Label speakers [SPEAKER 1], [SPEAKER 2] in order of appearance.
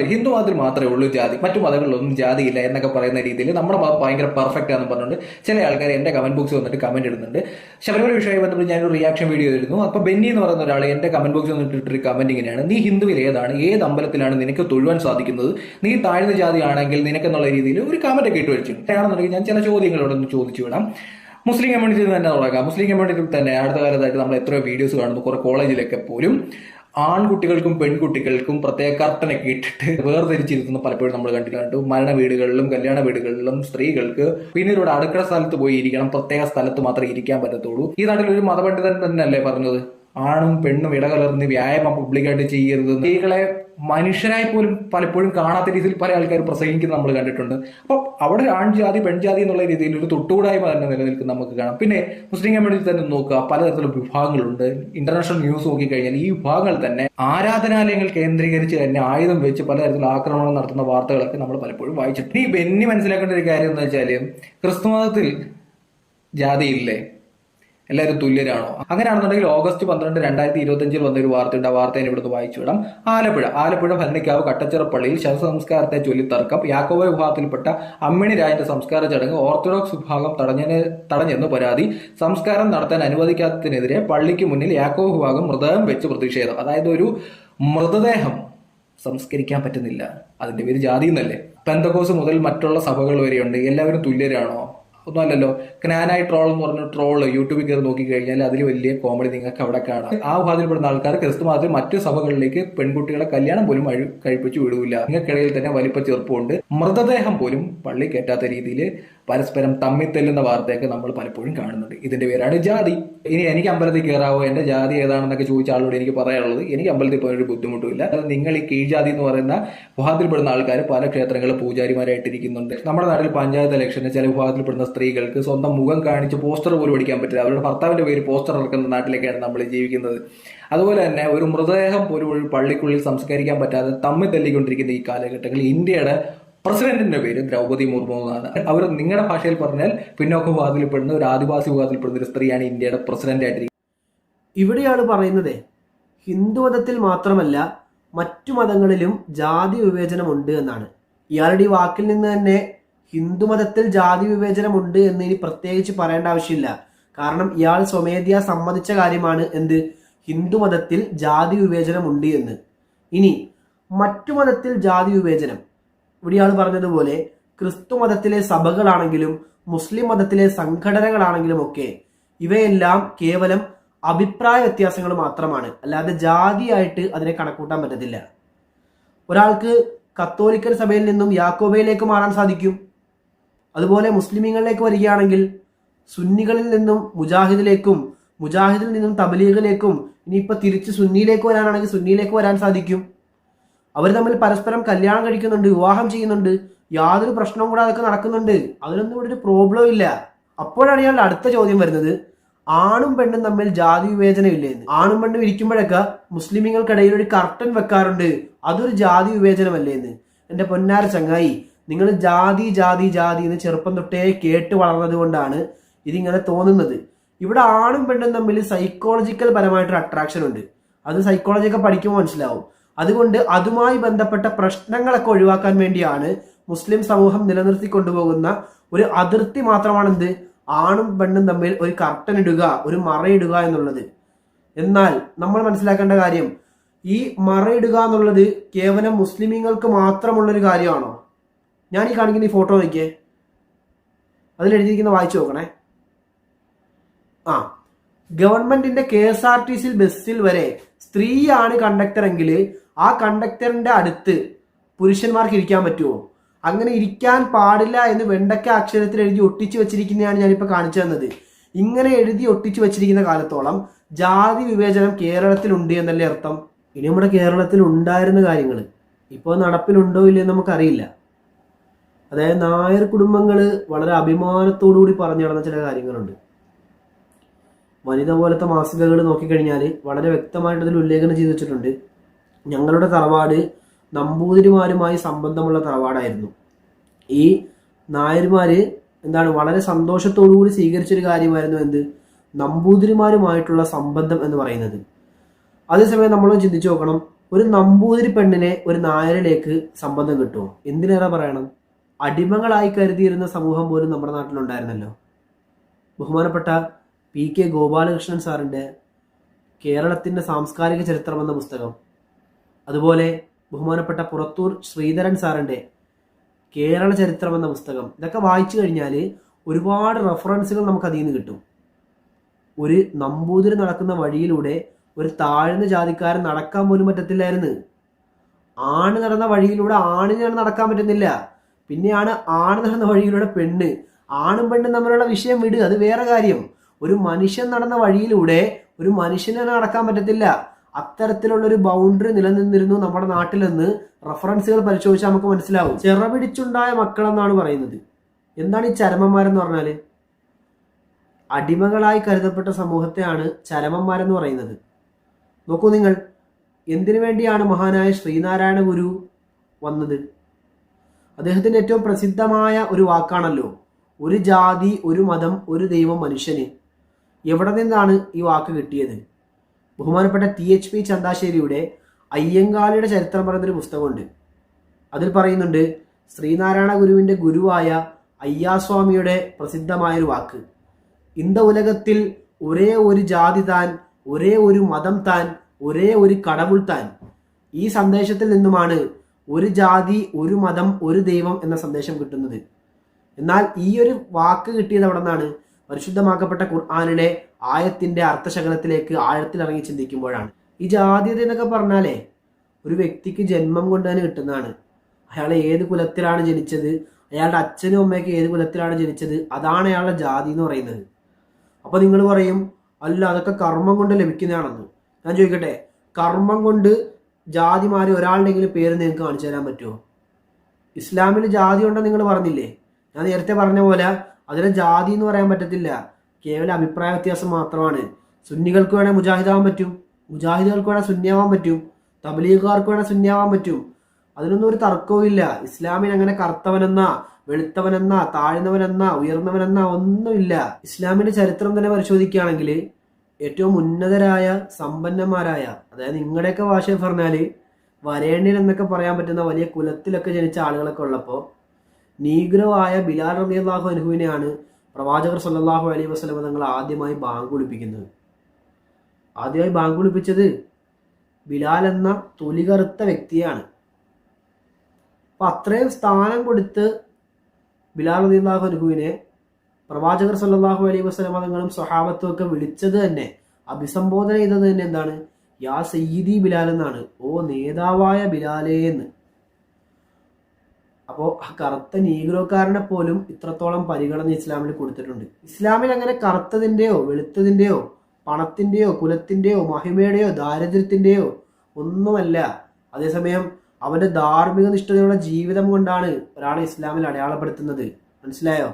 [SPEAKER 1] ഹിന്ദു മതത്തിൽ മാത്രമേ ഉള്ളൂ ജാതി. മറ്റു മതങ്ങളിലൊന്നും ജാതി ഇല്ല എന്നൊക്കെ പറയുന്ന രീതിയിൽ നമ്മുടെ മതം ഭയങ്കര പെർഫെക്റ്റ് ആണെന്ന് പറഞ്ഞുകൊണ്ട് ചില ആൾക്കാർ എന്റെ കമന്റ് ബോക്സിൽ വന്നിട്ട് കമന്റ് ഇടുന്നുണ്ട്. ശബരിമല വിഷയമായി ബന്ധപ്പെട്ട് ഞാനൊരു റിയാക്ഷൻ വീഡിയോ ആയിരുന്നു അപ്പൊ ബെന്നി എന്ന് പറയുന്ന ഒരാൾ എന്റെ കമന്റ് ബോക്സിൽ വന്നിട്ട് ഇട്ടൊരു കമന്റ് ഇങ്ങനെയാണ്. നീ ഹിന്ദുവിൽ ഏതാണ്? ഏത് അമ്പലത്തിലാണ് നിനക്ക് തൊഴുവാൻ സാധിക്കുന്നത്? നീ താഴ്ന്ന ജാതിയാണെങ്കിൽ നിനക്കെന്നുള്ള രീതിയിൽ ഒരു കമന്റ് ഒക്കെ ഇട്ട് വെച്ചു. ആണെന്നുണ്ടെങ്കിൽ ഞാൻ ചില ചോദ്യങ്ങളോടൊന്ന് ചോദിച്ചു വിടാം. മുസ്ലിം കമ്മ്യൂണിറ്റിയിൽ തന്നെ തുടങ്ങാം. മുസ്ലിം കമ്മ്യൂണിറ്റിയിൽ തന്നെ അടുത്ത കാലത്തായിട്ട് നമ്മൾ എത്രയോ വീഡിയോസ് കാണുന്നു. കുറെ കോളേജിലൊക്കെ പോലും ആൺകുട്ടികൾക്കും പെൺകുട്ടികൾക്കും പ്രത്യേക കർട്ടനൊക്കെ ഇട്ടിട്ട് വേർതിരിച്ചിരുത്തുന്ന പലപ്പോഴും നമ്മൾ കണ്ടിട്ടുണ്ട് മരണ വീടുകളിലും കല്യാണ വീടുകളിലും സ്ത്രീകൾക്ക് പിന്നീട് അടുക്കള സ്ഥലത്ത് പോയി ഇരിക്കണം പ്രത്യേക സ്ഥലത്ത് മാത്രമേ ഇരിക്കാൻ പറ്റത്തുള്ളൂ. ഈ നാട്ടിൽ ഒരു മതപണ്ഡിതൻ തന്നെയല്ലേ പറഞ്ഞത്? ആണും പെണ്ണും ഇടകലർന്ന് വ്യായാമം പബ്ലിക്കായിട്ട് ചെയ്യരുത് സ്ത്രീകളെ മനുഷ്യരായി പോലും പലപ്പോഴും കാണാത്ത രീതിയിൽ പല ആൾക്കാർ പ്രസംഗിക്കുന്നത് നമ്മൾ കണ്ടിട്ടുണ്ട്. അപ്പോൾ അവിടെ ആൺജാതി പെൺജാതി എന്നുള്ള രീതിയിൽ ഒരു തൊട്ടുകൂടായ്മ തന്നെ നിലനിൽക്കുന്ന നമുക്ക് കാണാം. പിന്നെ മുസ്ലിം കമ്മ്യൂണിറ്റി തന്നെ നോക്കുക. പലതരത്തിലുള്ള വിഭാഗങ്ങളുണ്ട്. ഇന്റർനാഷണൽ ന്യൂസ് നോക്കിക്കഴിഞ്ഞാൽ ഈ വിഭാഗങ്ങൾ തന്നെ ആരാധനാലയങ്ങൾ കേന്ദ്രീകരിച്ച് തന്നെ ആയുധം വെച്ച് പലതരത്തിലുള്ള ആക്രമണം നടത്തുന്ന വാർത്തകളൊക്കെ നമ്മൾ പലപ്പോഴും വായിച്ചിട്ടുണ്ട്. ഈ ബെന്നി മനസ്സിലാക്കേണ്ട ഒരു കാര്യം എന്ന് വെച്ചാൽ ക്രിസ്തുമതത്തിൽ ജാതിയില്ലേ? എല്ലാവരും തുല്യരാണോ? അങ്ങനെയാണെന്നുണ്ടെങ്കിൽ ഓഗസ്റ്റ് പന്ത്രണ്ട് രണ്ടായിരത്തി ഇരുപത്തി അഞ്ചിൽ വന്ന ഒരു വാർത്തയുണ്ട്. ആ വാർത്ത ഇവിടുന്ന് വായിച്ചു വിടാം. ആലപ്പുഴ. ആലപ്പുഴ ഭരണിക്കാവ് കട്ടച്ചിറപ്പള്ളിയിൽ ശവസംസ്കാരത്തെ ചൊല്ലി തർക്കം യാക്കോബ വിഭാഗത്തിൽപ്പെട്ട അമ്മിണി രാജന്റെ സംസ്കാര ചടങ്ങ് ഓർത്തഡോക്സ് വിഭാഗം തടഞ്ഞതിന് തടഞ്ഞെന്ന് പരാതി. സംസ്കാരം നടത്താൻ അനുവദിക്കാത്തതിനെതിരെ പള്ളിക്ക് മുന്നിൽ യാക്കോബ വിഭാഗം മൃതദേഹം വെച്ച് പ്രതിഷേധം. അതായത് ഒരു മൃതദേഹം സംസ്കരിക്കാൻ പറ്റുന്നില്ല. അതിന്റെ പേര് ജാതി എന്നല്ലേ? പെന്തകോസ് മുതൽ മറ്റുള്ള സഭകൾ വരെയുണ്ട്. എല്ലാവരും തുല്യരാണോ? ഒന്നുമല്ലല്ലോ. ക്നാനായി ട്രോൾ എന്ന് പറഞ്ഞ ട്രോൾ യൂട്യൂബിൽ കയറി നോക്കി കഴിഞ്ഞാൽ അതിൽ വലിയ കോമഡി നിങ്ങൾക്ക് അവിടെ കാണാം. ആ വിഭാഗത്തിൽപ്പെടുന്ന ആൾക്കാർ ക്രിസ്തു മതത്തിൽ മറ്റു സഭകളിലേക്ക് പെൺകുട്ടികളെ കല്യാണം പോലും കഴിപ്പിച്ചു വിടൂല നിങ്ങൾക്കിടയിൽ തന്നെ വലിപ്പ ചെറുപ്പമുണ്ട്. മൃതദേഹം പോലും പള്ളി കയറ്റാത്ത രീതിയിൽ പരസ്പരം തമ്മിത്തെല്ലുന്ന വാർത്തയൊക്കെ നമ്മൾ പലപ്പോഴും കാണുന്നുണ്ട്. ഇതിന്റെ പേരാണ് ജാതി. ഇനി എനിക്ക് അമ്പലത്തിൽ കയറാവോ? എന്റെ ജാതി ഏതാണെന്നൊക്കെ ചോദിച്ച ആളോട് എനിക്ക് പറയാനുള്ളത് എനിക്ക് അമ്പലത്തിൽ പോയൊരു ബുദ്ധിമുട്ടുമില്ല. നിങ്ങൾ ഈ കീഴ്ജാതി എന്ന് പറയുന്ന വിഭാഗത്തിൽപ്പെടുന്ന ആൾക്കാർ പല ക്ഷേത്രങ്ങളിൽ പൂജാരിമാരായിട്ടിരിക്കുന്നുണ്ട്. നമ്മുടെ നാട്ടിൽ പഞ്ചായത്ത് ഇലക്ഷന് ചില വിഭാഗത്തിൽപ്പെടുന്ന സ്ത്രീകൾക്ക് സ്വന്തം മുഖം കാണിച്ച് പോസ്റ്റർ പോലും അടിക്കാൻ പറ്റില്ല. അവരുടെ ഭർത്താവിന്റെ പേര് പോസ്റ്റർ ഇറക്കുന്ന നാട്ടിലേക്കാണ് നമ്മൾ ജീവിക്കുന്നത്. അതുപോലെ തന്നെ ഒരു മൃതദേഹം പോലും ഒരു പള്ളിക്കുള്ളിൽ സംസ്കരിക്കാൻ പറ്റാതെ തമ്മിൽ തല്ലിക്കൊണ്ടിരിക്കുന്ന ഈ കാലഘട്ടങ്ങളിൽ ഇന്ത്യയുടെ പ്രസിഡന്റിന്റെ പേര് ദ്രൗപദി മുർമു എന്നാണ്. അവർ നിങ്ങളുടെ ഭാഷയിൽ പറഞ്ഞാൽ പിന്നോക്ക വിഭാഗത്തിൽപ്പെടുന്ന ഒരു ആദിവാസി വിഭാഗത്തിൽപ്പെടുന്ന ഒരു സ്ത്രീയാണ് ഇന്ത്യയുടെ പ്രസിഡന്റ് ആയിട്ടിരിക്കുന്നത്.
[SPEAKER 2] ഇവിടെയാണ് പറയുന്നത് ഹിന്ദുമതത്തിൽ മാത്രമല്ല മറ്റു മതങ്ങളിലും ജാതി വിവേചനമുണ്ട് എന്നാണ്. ഇയാളുടെ ഈ വാക്കിൽ നിന്ന് തന്നെ ഹിന്ദുമതത്തിൽ ജാതി വിവേചനമുണ്ട് എന്ന് ഇനി പ്രത്യേകിച്ച് പറയേണ്ട ആവശ്യമില്ല. കാരണം ഇയാൾ സ്വമേധയാ സമ്മതിച്ച കാര്യമാണ് എന്ത്? ഹിന്ദുമതത്തിൽ ജാതി വിവേചനമുണ്ട് എന്ന്. ഇനി മറ്റു മതത്തിൽ ജാതി വിവേചനം. ഇവിടെ ഇയാൾ പറഞ്ഞതുപോലെ ക്രിസ്തു മതത്തിലെ സഭകളാണെങ്കിലും മുസ്ലിം മതത്തിലെ സംഘടനകളാണെങ്കിലും ഒക്കെ ഇവയെല്ലാം കേവലം അഭിപ്രായ വ്യത്യാസങ്ങൾ മാത്രമാണ്. അല്ലാതെ ജാതിയായിട്ട് അതിനെ കണക്കൂട്ടാൻ പറ്റത്തില്ല. ഒരാൾക്ക് കത്തോലിക്കൽ സഭയിൽ നിന്നും യാക്കോബയിലേക്ക് മാറാൻ സാധിക്കും. അതുപോലെ മുസ്ലിമീങ്ങളിലേക്ക് വരികയാണെങ്കിൽ സുന്നികളിൽ നിന്നും മുജാഹിദിലേക്കും മുജാഹിദിൽ നിന്നും തബലീഗിലേക്കും ഇനിയിപ്പോൾ തിരിച്ച് സുന്നിയിലേക്ക് വരാനാണെങ്കിൽ സുന്നിയിലേക്ക് വരാൻ സാധിക്കും. അവർ തമ്മിൽ പരസ്പരം കല്യാണം കഴിക്കുന്നുണ്ട് വിവാഹം ചെയ്യുന്നുണ്ട് യാതൊരു പ്രശ്നവും കൂടെ അതൊക്കെ നടക്കുന്നുണ്ട്. അതിനൊന്നും ഇവിടെ ഒരു പ്രോബ്ലം ഇല്ല. അപ്പോഴാണ് ഞാൻ അടുത്ത ചോദ്യം വരുന്നത്. ആണും പെണ്ണും തമ്മിൽ ജാതി വിവേചനം ഇല്ലേ ആണും പെണ്ണും ഇരിക്കുമ്പോഴൊക്കെ മുസ്ലിമുകൾക്കിടയിൽ ഒരു കർട്ടൻ വെക്കാറുണ്ട്. അതൊരു ജാതി വിവേചനമല്ലേ എന്ന്. എന്റെ പൊന്നാര ചങ്ങായി നിങ്ങൾ ജാതി ജാതി ജാതി എന്ന് ചെറുപ്പം തൊട്ടേ കേട്ട് വളർന്നത് കൊണ്ടാണ് ഇതിങ്ങനെ തോന്നുന്നത്. ഇവിടെ ആണും പെണ്ണും തമ്മിൽ സൈക്കോളജിക്കൽ പരമായിട്ടൊരു അട്രാക്ഷൻ ഉണ്ട്. അത് സൈക്കോളജിയൊക്കെ പഠിക്കുമ്പോൾ മനസ്സിലാവും. അതുകൊണ്ട് അതുമായി ബന്ധപ്പെട്ട പ്രശ്നങ്ങളൊക്കെ ഒഴിവാക്കാൻ വേണ്ടിയാണ് മുസ്ലിം സമൂഹം നിലനിർത്തി കൊണ്ടുപോകുന്ന ഒരു അതിർത്തി മാത്രമാണെന്ത്? ആണും പെണ്ണും തമ്മിൽ ഒരു കർട്ടൻ ഇടുക ഒരു മറയിടുക എന്നുള്ളത്. എന്നാൽ നമ്മൾ മനസ്സിലാക്കേണ്ട കാര്യം ഈ മറയിടുക എന്നുള്ളത് കേവലം മുസ്ലിമീങ്ങൾക്ക് മാത്രമുള്ളൊരു കാര്യമാണോ? ഞാൻ ഈ കാണിക്കുന്ന ഈ ഫോട്ടോ നോക്കിയേ. അതിൽ എഴുതിയിരിക്കുന്ന വായിച്ചു നോക്കണേ. ആ. ഗവൺമെന്റിന്റെ K S R T C ബസ്സിൽ വരെ സ്ത്രീയാണ് കണ്ടക്ടർ എങ്കിൽ ആ കണ്ടക്ടറിന്റെ അടുത്ത് പുരുഷന്മാർക്ക് ഇരിക്കാൻ പറ്റുമോ? അങ്ങനെ ഇരിക്കാൻ പാടില്ല എന്ന് വെണ്ടക്ക അക്ഷരത്തിൽ എഴുതി ഒട്ടിച്ചു വെച്ചിരിക്കുന്നതാണ് ഞാനിപ്പോൾ കാണിച്ചു തന്നത്. ഇങ്ങനെ എഴുതി ഒട്ടിച്ചു വെച്ചിരിക്കുന്ന കാലത്തോളം ജാതി വിവേചനം കേരളത്തിലുണ്ട് എന്നല്ലേ അർത്ഥം? ഇനി നമ്മുടെ കേരളത്തിൽ ഉണ്ടായിരുന്ന കാര്യങ്ങൾ ഇപ്പോൾ നടപ്പിലുണ്ടോ ഇല്ലയോ നമുക്കറിയില്ല. അതായത് നായർ കുടുംബങ്ങൾ വളരെ അഭിമാനത്തോടു കൂടി പറഞ്ഞു നടന്ന ചില കാര്യങ്ങളുണ്ട്. വനിത പോലത്തെ മാസികകൾ നോക്കിക്കഴിഞ്ഞാൽ വളരെ വ്യക്തമായിട്ട് അതിൽ ഉല്ലേഖനം ചെയ്തു വെച്ചിട്ടുണ്ട്. ഞങ്ങളുടെ തറവാട് നമ്പൂതിരിമാരുമായി സംബന്ധമുള്ള തറവാടായിരുന്നു. ഈ നായർമാര് എന്താണ് വളരെ സന്തോഷത്തോടു കൂടി സ്വീകരിച്ചൊരു കാര്യമായിരുന്നു എന്ത്? നമ്പൂതിരിമാരുമായിട്ടുള്ള സംബന്ധം എന്ന് പറയുന്നത്. അതേസമയം നമ്മൾ ചിന്തിച്ചു നോക്കണം. ഒരു നമ്പൂതിരി പെണ്ണിനെ ഒരു നായരിലേക്ക് സംബന്ധം കിട്ടുമോ? എന്തിനേറെ പറയണം? അടിമകളായി കരുതിയിരുന്ന സമൂഹം പോലും നമ്മുടെ നാട്ടിലുണ്ടായിരുന്നല്ലോ. ബഹുമാനപ്പെട്ട പി കെ ഗോപാലകൃഷ്ണൻ സാറിന്റെ കേരളത്തിന്റെ സാംസ്കാരിക ചരിത്രം എന്ന പുസ്തകം. അതുപോലെ ബഹുമാനപ്പെട്ട പുറത്തൂർ ശ്രീധരൻ സാറിന്റെ കേരള ചരിത്രം എന്ന പുസ്തകം. ഇതൊക്കെ വായിച്ചു കഴിഞ്ഞാൽ ഒരുപാട് റെഫറൻസുകൾ നമുക്ക് അതിൽ നിന്ന് കിട്ടും. ഒരു നമ്പൂതിരി നടക്കുന്ന വഴിയിലൂടെ ഒരു താഴ്ന്ന ജാതിക്കാരൻ നടക്കാൻ പോലും പറ്റത്തില്ലായിരുന്നു. ആണ് നടന്ന വഴിയിലൂടെ ആണിനാണ് നടക്കാൻ പറ്റുന്നില്ല. പിന്നെയാണ് ആണ് നടന്ന വഴിയിലൂടെ പെണ്ണ്. ആണും പെണ്ണും തമ്മിലുള്ള വിഷയം വിട് അത് വേറെ കാര്യം. ഒരു മനുഷ്യൻ നടന്ന വഴിയിലൂടെ ഒരു മനുഷ്യന് നടക്കാൻ പറ്റത്തില്ല. അത്തരത്തിലുള്ള ഒരു ബൗണ്ടറി നിലനിന്നിരുന്നു നമ്മുടെ നാട്ടിലെന്ന് റഫറൻസുകൾ പരിശോധിച്ചാൽ നമുക്ക് മനസ്സിലാവും. ചിറപിടിച്ചുണ്ടായ മക്കളെന്നാണ് പറയുന്നത്. എന്താണ് ഈ ചരമന്മാരെന്ന് പറഞ്ഞാൽ അടിമകളായി കരുതപ്പെട്ട സമൂഹത്തെയാണ് ചരമന്മാരെന്ന് പറയുന്നത്. നോക്കൂ നിങ്ങൾ എന്തിനു വേണ്ടിയാണ് മഹാനായ ശ്രീനാരായണ ഗുരു വന്നത്? അദ്ദേഹത്തിന്റെ ഏറ്റവും പ്രസിദ്ധമായ ഒരു വാക്കാണല്ലോ ഒരു ജാതി ഒരു മതം ഒരു ദൈവം മനുഷ്യന്. എവിടെ നിന്നാണ് ഈ വാക്ക് കിട്ടിയത്? ബഹുമാനപ്പെട്ട ടി. എച്ച്. പി. ചന്താശ്ശേരിയുടെ അയ്യങ്കാളിയുടെ ചരിത്രം പറയുന്നൊരു പുസ്തകമുണ്ട്. അതിൽ പറയുന്നുണ്ട് ശ്രീനാരായണ ഗുരുവിന്റെ ഗുരുവായ അയ്യാസ്വാമിയുടെ പ്രസിദ്ധമായൊരു വാക്ക്. ഇന്ത ഉലകത്തിൽ ഒരേ ഒരു ജാതി താൻ ഒരേ ഒരു മതം താൻ ഒരേ ഒരു കടവുൾ താൻ. ഈ സന്ദേശത്തിൽ നിന്നുമാണ് ഒരു ജാതി ഒരു മതം ഒരു ദൈവം എന്ന സന്ദേശം കിട്ടുന്നത്. എന്നാൽ ഈ ഒരു വാക്ക് കിട്ടിയത് അവിടെ നിന്നാണ് പരിശുദ്ധമാക്കപ്പെട്ട ഖുർആാനിലെ ആയത്തിന്റെ അർത്ഥശകലത്തിലേക്ക് ആഴത്തിൽ ഇറങ്ങി ചിന്തിക്കുമ്പോഴാണ്. ഈ ജാതീയത എന്നൊക്കെ പറഞ്ഞാലേ ഒരു വ്യക്തിക്ക് ജന്മം കൊണ്ട് തന്നെ കിട്ടുന്നതാണ്. അയാൾ ഏത് കുലത്തിലാണ് ജനിച്ചത്? അയാളുടെ അച്ഛനും അമ്മയൊക്കെ ഏത് കുലത്തിലാണ് ജനിച്ചത്? അതാണ് അയാളുടെ ജാതി എന്ന് പറയുന്നത്. അപ്പൊ നിങ്ങൾ പറയും അല്ല അതൊക്കെ കർമ്മം കൊണ്ട് ലഭിക്കുന്നതാണെന്ന്. ഞാൻ ചോദിക്കട്ടെ കർമ്മം കൊണ്ട് ജാതി മാറി ഒരാളുടെങ്കിലും പേര് നിങ്ങൾക്ക് കാണിച്ചു തരാൻ പറ്റുമോ? ഇസ്ലാമിൽ ജാതി ഉണ്ടെന്ന് നിങ്ങൾ പറഞ്ഞില്ലേ? ഞാൻ നേരത്തെ പറഞ്ഞ പോലെ അതിലെ ജാതി എന്ന് പറയാൻ പറ്റത്തില്ല. കേവലം അഭിപ്രായ വ്യത്യാസം മാത്രമാണ്. സുന്നികൾക്ക് വേണേൽ മുജാഹിദാവാൻ പറ്റും. മുജാഹിദുകൾക്ക് വേണേൽ സുന്നിയാവാൻ പറ്റും. തബലീഗുകാർക്ക് വേണേൽ സുന്നിയാവാൻ പറ്റും. അതിനൊന്നും ഒരു തർക്കവും ഇല്ല. ഇസ്ലാമിൽ അങ്ങനെ കറുത്തവനെന്ന വെളുത്തവനെന്ന താഴ്ന്നവനെന്ന ഉയർന്നവനെന്ന ഒന്നുമില്ല. ഇസ്ലാമിന്റെ ചരിത്രം തന്നെ പരിശോധിക്കുകയാണെങ്കിൽ ഏറ്റവും ഉന്നതരായ സമ്പന്നന്മാരായ അതായത് നിങ്ങളുടെയൊക്കെ ഭാഷയിൽ പറഞ്ഞാൽ വരേണ്യൻ എന്നൊക്കെ പറയാൻ പറ്റുന്ന വലിയ കുലത്തിലൊക്കെ ജനിച്ച ആളുകളൊക്കെ ഉള്ളപ്പോൾ നീഗ്രവായ ബിലാൽ അള്ളാഹു അനുഹുവിനെയാണ് പ്രവാചകർ സല്ലാഹു അലൈഹി വസ്ലമ തങ്ങൾ ആദ്യമായി ബാങ്ക് കുളിപ്പിക്കുന്നത് ആദ്യമായി ബാങ്ക് വിളിപ്പിച്ചത് ബിലാൽ എന്ന തൊലികറുത്ത വ്യക്തിയാണ്. അപ്പൊ അത്രയും സ്ഥാനം കൊടുത്ത് ബിലാൽ റബി അള്ളാഹു അനുഹുവിനെ പ്രവാചകർ സല്ലാഹു അലൈഹി വസ്ലമ തങ്ങളും സ്വഹാബത്തും ഒക്കെ വിളിച്ചത് തന്നെ അഭിസംബോധന ചെയ്തത് തന്നെ എന്താണ്? യാ സയ്യിദി ബിലാൽ എന്നാണ്. ഓ നേതാവായ ബിലാലേ എന്ന്. അപ്പോൾ ആ കറുത്ത നീഗ്രോക്കാരനെ പോലും ഇത്രത്തോളം പരിഗണന ഇസ്ലാമിൽ കൊടുത്തിട്ടുണ്ട്. ഇസ്ലാമിൽ അങ്ങനെ കറുത്തതിന്റെയോ വെളുത്തതിന്റെയോ പണത്തിന്റെയോ കുലത്തിന്റെയോ മഹിമയുടെയോ ദാരിദ്ര്യത്തിന്റെയോ ഒന്നുമല്ല. അതേസമയം അവന്റെ ധാർമ്മിക നിഷ്ഠതയുള്ള ജീവിതം കൊണ്ടാണ് ഒരാളെ ഇസ്ലാമിൽ അടയാളപ്പെടുത്തുന്നത്. മനസ്സിലായോ?